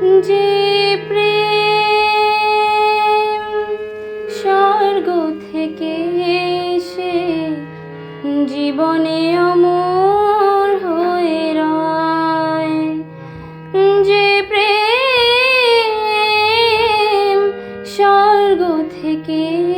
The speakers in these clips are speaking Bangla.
যে স্বর্গ থেকে জীবনে অমর হয়ে রয়। যে প্রেম স্বর্গ থেকে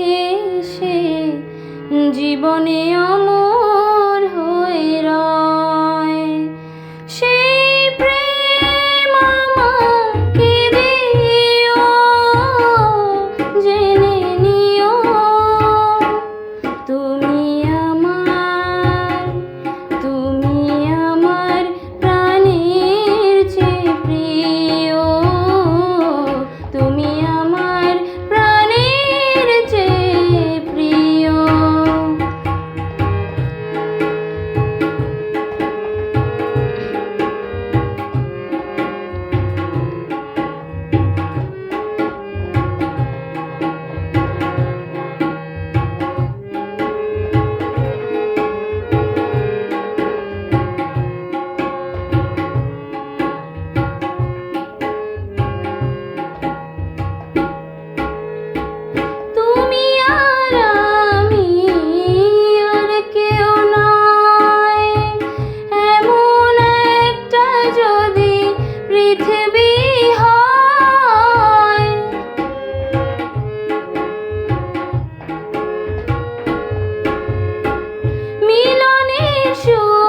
syukur